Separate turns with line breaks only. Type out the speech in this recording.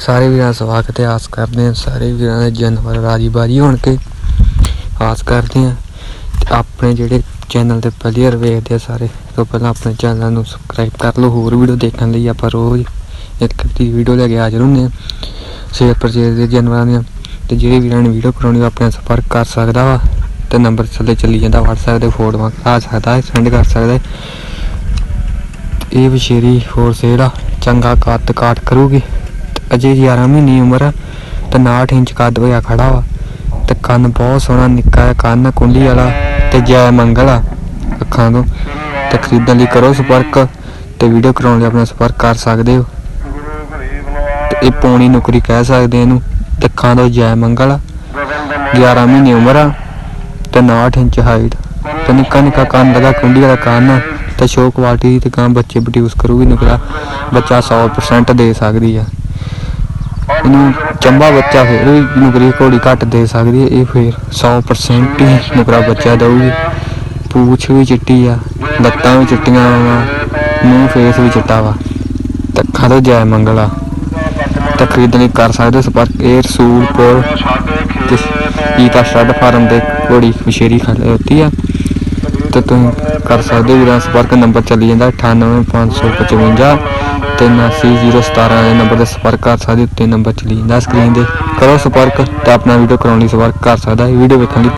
ਸਾਰੇ ਵੀਰਾਂ ਦਾ ਸਵਾਗਤ ਹੈ, ਆਸ ਕਰਦੇ ਹਾਂ ਸਾਰੇ ਵੀਰਾਂ ਦੇ ਜਾਨਵਰ ਰਾਜੀ ਬਾਜੀ ਹੋਣ ਕੇ। ਆਸ ਕਰਦੇ ਹਾਂ ਆਪਣੇ ਜਿਹੜੇ ਚੈਨਲ ਤੇ ਪਲੇਅਰ ਵੇਖਦੇ ਆ ਸਾਰੇ ਤੋਂ ਪਹਿਲਾਂ ਆਪਣੇ ਚੈਨਲ ਨੂੰ ਸਬਸਕ੍ਰਾਈਬ ਕਰ ਲਓ, ਹੋਰ ਵੀਡੀਓ ਦੇਖਣ ਲਈ ਆਪਾਂ ਰੋਜ਼ ਇੱਕ ਦੀ ਵੀਡੀਓ ਲੈ ਕੇ ਹਾਜ਼ਰ ਹੁੰਦੇ ਹਾਂ। ਸ਼ੇਅਰ ਪਰਚੇਜ਼ ਦੇ ਜਾਨਵਰਾਂ ਦੀਆਂ, ਤੇ ਜਿਹੜੇ ਵੀਰਾਂ ਨੇ ਵੀਡੀਓ ਕਰਾਉਣੀ ਉਹ ਆਪਣੇ ਸੰਪਰਕ ਕਰ ਸਕਦਾ ਵਾ, ਤੇ ਨੰਬਰ ਥੱਲੇ ਚੱਲੀ ਜਾਂਦਾ, WhatsApp ਦੇ ਫੋਟੋਆਂ ਆ ਸਕਦਾ ਹੈ ਸੈਂਡ ਕਰ ਸਕਦਾ ਹੈ। ਇਹ ਵਿਸ਼ੇਰੀ ਫੋਰ ਸੇਲ ਆ ਚੰਗਾ ਕੱਦ ਕਾਟ ਕਰੂਗੀ। ਅਜੇ 11 ਮਹੀਨੇ ਉਮਰ ਆ ਤੇ 69 ਇੰਚ ਕੱਦ ਹੋਇਆ ਖੜਾ ਵਾ ਤੇ ਕੰਨ ਬਹੁਤ ਸੋਹਣਾ ਨਿੱਕਾ ਹੈ ਕੰਨ ਕੁੰਡੀ ਵਾਲਾ ਤੇ ਜੈ ਮੰਗਲ ਆ ਅੱਖਾਂ ਤੋਂ। ਤੇ ਖਰੀਦਣ ਲਈ ਕਰੋ ਸੰਪਰਕ ਤੇ ਵੀਡੀਓ ਕਰਾਉਣ ਲਈ ਆਪਣਾ ਸੰਪਰਕ ਕਰ ਸਕਦੇ ਹੋ। ਤੇ ਇਹ ਪੌਣੀ ਨੌਕਰੀ ਕਹਿ ਸਕਦੇ ਇਹਨੂੰ। ਤੇ ਅੱਖਾਂ ਤੋਂ ਜੈ ਮੰਗਲ ਆ। 11 ਮਹੀਨੇ ਉਮਰ ਆ ਤੇ 69 ਇੰਚ ਹਾਈਟ ਤੇ ਨਿੱਕਾ ਨਿੱਕਾ ਕੰਨ ਲਗਾ ਕੁੰਡੀ ਵਾਲਾ ਕੰਨ ਆ ਤੇ ਸ਼ੋ ਕੁਆਲਿਟੀ ਤੇ ਕਾਂ ਬੱਚੇ ਪ੍ਰੋਡਿਊਸ ਕਰੂਗੀ ਨਿਕਲਾ ਬੱਚਾ 100% ਦੇ ਸਕਦੀ ਆ। ਇਹਨੂੰ ਚੰਬਾ ਬੱਚਾ ਫਿਰ ਵੀ ਨੁਕਰੀ ਘੋੜੀ ਘੱਟ ਦੇ ਸਕਦੀ ਹੈ, ਇਹ ਫਿਰ 100% ਹੀ ਨੁਕਰਾ ਬੱਚਾ ਦਊਗੀ। ਪੂਛ ਵੀ ਚਿੱਟੀ ਆ, ਲੱਤਾਂ ਵੀ ਚਿੱਟੀਆਂ ਵਾ, ਮੂੰਹ ਫੇਸ ਵੀ ਚਿੱਟਾ ਵਾ। ਤੇ ਅੱਖਾਂ ਤੋਂ ਜੈ ਮੰਗਲਾ। ਤੇ ਖਰੀਦਣ ਕਰ ਸਕਦੇ ਹੋ ਸੰਪਰਕ ਇਹ ਰਸੂਲਪੁਰ ਤੇ ਈਤਾ ਸਟੱਡ ਫਾਰਮ ਦੇ ਘੋੜੀ ਵਿਸ਼ੇਰੀ ਖੜੇ ਹੁੰਦੀ ਆ ਤੇ ਤੁਸੀਂ ਕਰ ਸਕਦੇ ਹੋ ਵੀਰਾਂ ਸੰਪਰਕ ਨੰਬਰ ਚੱਲੀ ਜਾਂਦਾ 98555 ਤੇ 79017 ਦੇ ਨੰਬਰ ਤੇ ਸੰਪਰਕ ਕਰ ਸਕਦੇ ਹੋ, ਉੱਤੇ ਨੰਬਰ ਚੱਲੀ ਜਾਂਦਾ ਸਕਰੀਨ ਦੇ ਕਰੋ ਸੰਪਰਕ ਤੇ ਆਪਣਾ ਵੀਡੀਓ ਕਰਾਉਣ ਲਈ ਸੰਪਰਕ ਕਰ ਸਕਦਾ ਵੀਡੀਓ ਵੇਖਣ ਲਈ